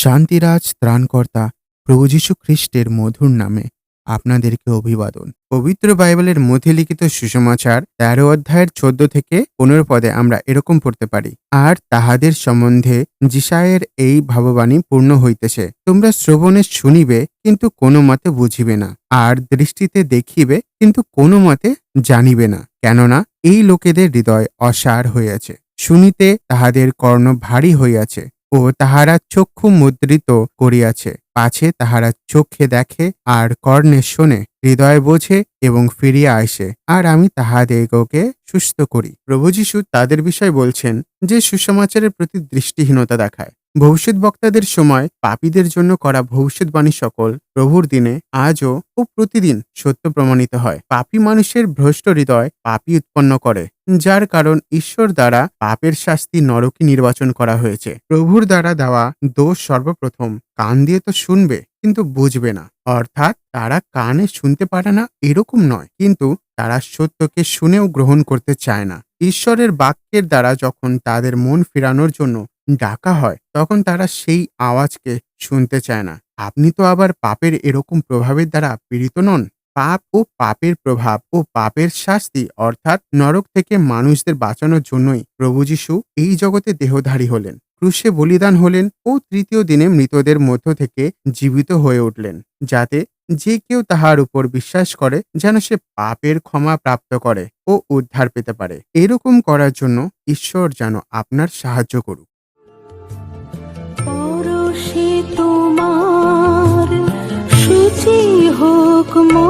শান্তিরাজ ত্রাণকর্তা প্রভু যীশু খ্রিস্টের মধুর নামে আপনাদেরকে অভিবাদন। পবিত্র বাইবেলের মধ্যে লিখিত সুসমাচার তেরো অধ্যায়ের চোদ্দ থেকে পনেরো পদে আমরা এরকম পড়তে পারি, আর তাহাদের সম্বন্ধে যিশায়ের এই ভাববাণী পূর্ণ হইতেছে। তোমরা শ্রবণে শুনিবে, কিন্তু কোনো মতে বুঝিবে না। আর দৃষ্টিতে দেখিবে, কিন্তু কোনো মতে জানিবে না। কেননা এই লোকেদের হৃদয় অসার হইয়াছে। শুনিতে তাহাদের কর্ণ ভারী হইয়াছে। ও তাহারা চক্ষু মুদ্রিত করিয়াছে। পাছে তাহারা চোখে দেখে আর কর্ণে শোনে, হৃদয় বোঝে এবং ফিরিয়া আসে। আর আমি তাহাদিগকে সুস্থ করি। প্রভু যিশু তাদের বিষয় বলছেন যে সুসমাচারের প্রতি দৃষ্টিহীনতা দেখায়। ভবিষ্যৎ বক্তাদের সময় পাপীদের জন্য করা ভবিষ্যৎবাণী সকল প্রভুর দিনে, আজও ও প্রতিদিন সত্য প্রমাণিত হয়। পাপী মানুষের ভ্রষ্ট হৃদয় পাপী উৎপন্ন করে, যার কারণ ঈশ্বর দ্বারা পাপের শাস্তি নরকই নির্বাচন করা হয়েছে। প্রভুর দ্বারা দেওয়া দোষ সর্বপ্রথম কান দিয়ে তো শুনবে, কিন্তু বুঝবে না। অর্থাৎ তারা কানে শুনতে পারে না এরকম নয়, কিন্তু তারা সত্যকে শুনেও গ্রহণ করতে চায় না। ঈশ্বরের বাক্যের দ্বারা যখন তাদের মন ফেরানোর জন্য ডাকা হয়, তখন তারা সেই আওয়াজকে শুনতে চায় না। আপনি তো আবার পাপের এরকম প্রভাবের দ্বারা পীড়িত নন। পাপ ও পাপের প্রভাব ও পাপের শাস্তি অর্থাৎ নরক থেকে মানুষদের বাঁচানোর জন্যই প্রভু যীশু এই জগতে দেহধারী হলেন। ক্রুশে বলিদান হলেন ও তৃতীয় দিনে মৃতদের মধ্য থেকে জীবিত হয়ে উঠলেন, যাতে যে কেউ তাহার উপর বিশ্বাস করে যেন সে পাপের ক্ষমা প্রাপ্ত করে ও উদ্ধার পেতে পারে। এরকম করার জন্য ঈশ্বর যেন আপনার সাহায্য করুক। పోకుమో